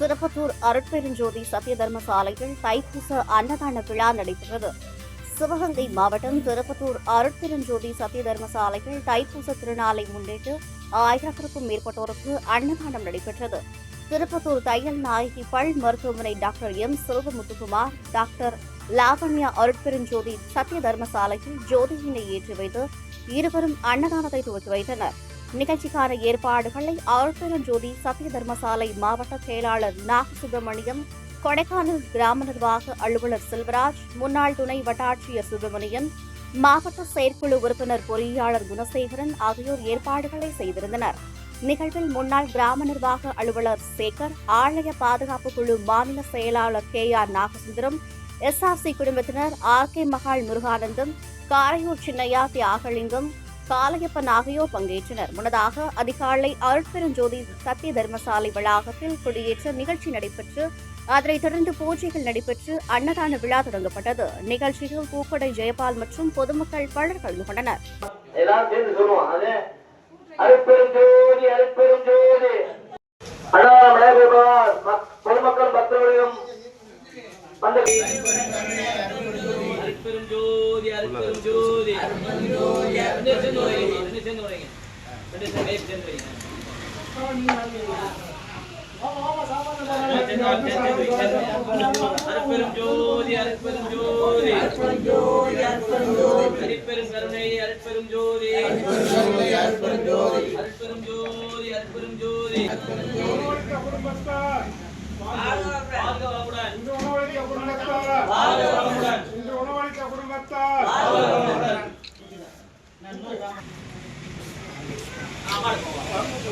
திருப்பத்தூர் அருட்பெருஞ்சோதி சத்திய தர்மசாலையில் தைப்பூச அன்னதான விழா நடைபெற்றது. சிவகங்கை மாவட்டம் திருப்பத்தூர் அருட்பெருஞ்சோதி சத்திய தர்மசாலையில் தைப்பூச திருநாளை முன்னிட்டு ஆயிரத்திற்கும் மேற்பட்டோருக்கு அன்னதானம் நடைபெற்றது. திருப்பத்தூர் தையல் நாயகி பல் மருத்துவமனை doctor M. Siruvamuthukumar doctor Lavanya Arutperunjothi Sathiya தர்மசாலையில் ஜோதியினை ஏற்றி வைத்து இருவரும் அன்னதானத்தை துவக்கி வைத்தனர். நிகழ்ச்சிக்கான ஏற்பாடுகளை அருட்பெருஞ்சோதி சத்திய தர்மசாலை மாவட்ட செயலாளர் நாகசுப்பிரமணியம் கொடைக்கானல் கிராம நிர்வாக அலுவலர் செல்வராஜ் முன்னாள் துணை வட்டாட்சியர் சுப்பிரமணியன் மாவட்ட செயற்குழு உறுப்பினர் பொறியாளர் குணசேகரன் ஆகியோர் ஏற்பாடுகளை செய்திருந்தனர். நிகழ்வில் முன்னாள் கிராம நிர்வாக அலுவலர் சேகர் ஆலய பாதுகாப்பு குழு மாநில செயலாளர் கே ஆர் நாகசுந்தரம் எஸ்ஆர்சி குடும்பத்தினர் ஆர் கே மகால் முருகானந்தம் காரையூர் சின்னையா தியாகலிங்கம் காளையப்பன் ஆகியோர் பங்கேற்றனர். முன்னதாக அதிகாலை அருட்பெருஞ்சோதி சத்திய தர்மசாலை வளாகத்தில் கொடியேற்ற நிகழ்ச்சி நடைபெற்று அதனைத் தொடர்ந்து பூஜைகள் நடைபெற்று அன்னதான விழா தொடங்கப்பட்டது. நிகழ்ச்சியில் பூக்கடை ஜெயபால் மற்றும் பொதுமக்கள் பலர் கலந்து கொண்டனர். அருட்பெரும் ஜோதி அருட்பெரும் ஜோதி அருட்பெரும் ஜோதி அருட்பெரும் ஜோதி. அருட்பெரும் ஜோதி அருட்பெரும் ஜோதி. அருட்பெரும் கருணை அருட்பெரும் ஜோதி. அருட்பெரும் ஜோதி அருட்பெரும் ஜோதி வாழ்க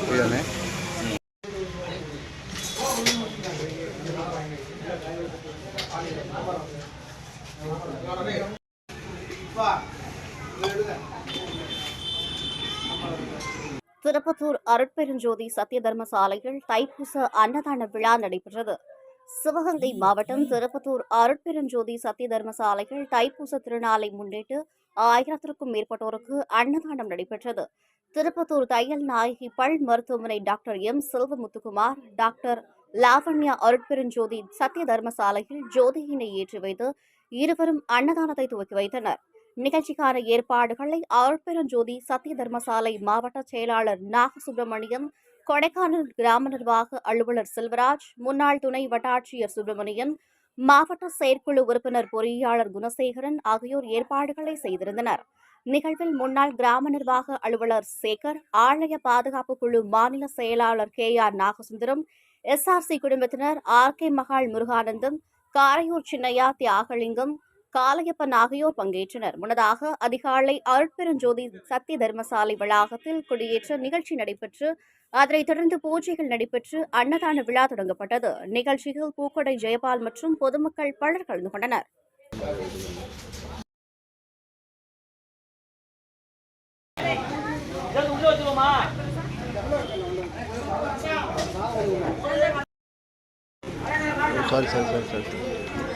புரியுதானே திருப்பத்தூர் அருட்பெருஞ்சோதி சத்திய தர்மசாலையில் தைப்பூச அன்னதான விழா நடைபெற்றது. சிவகங்கை மாவட்டம் திருப்பத்தூர் அருட்பெருஞ்சோதி சத்திய தர்மசாலையில் தைப்பூச திருநாளை முன்னிட்டு ஆயிரத்திற்கும் மேற்பட்டோருக்கு அன்னதானம் நடைபெற்றது. திருப்பத்தூர் தையல் நாயகி பல் மருத்துவமனை doctor M. Selvamuthukumar doctor Lavanya Arutperunjothi Sathiya தர்மசாலையில் ஜோதியினை ஏற்றி வைத்து இருவரும் அன்னதானத்தை துவக்கி வைத்தனர். நிகழ்ச்சிக்கான ஏற்பாடுகளை அருட்பெருஞ்சோதி சத்திய தர்மசாலை மாவட்ட செயலாளர் நாகசுப்பிரமணியம் கொடைக்கானல் கிராம நிர்வாக அலுவலர் செல்வராஜ் முன்னாள் துணை வட்டாட்சியர் சுப்பிரமணியன் மாவட்ட செயற்குழு உறுப்பினர் பொறியாளர் குணசேகரன் ஆகியோர் ஏற்பாடுகளை செய்திருந்தனர். நிகழ்வில் முன்னாள் கிராம நிர்வாக அலுவலர் சேகர் ஆலய பாதுகாப்பு குழு மாநில செயலாளர் கே ஆர் நாகசுந்தரம் எஸ்ஆர்சி குடும்பத்தினர் ஆர் கே மகாள் முருகானந்தம் காரையூர் சின்னையா தியாகலிங்கம் காளையப்பன் ஆகியோர் பங்கேற்றனர். முன்னதாக அதிகாலை அருட்பெருஞ்சோதி சத்திய தர்மசாலை வளாகத்தில் கொடியேற்ற நிகழ்ச்சி நடைபெற்று அதனைத் தொடர்ந்து பூஜைகள் நடைபெற்று அன்னதான விழா தொடங்கப்பட்டது. நிகழ்ச்சியில் பூக்கொடை ஜெயபால் மற்றும் பொதுமக்கள் பலர் கலந்து கொண்டனர். Sorry sorry sorry sorry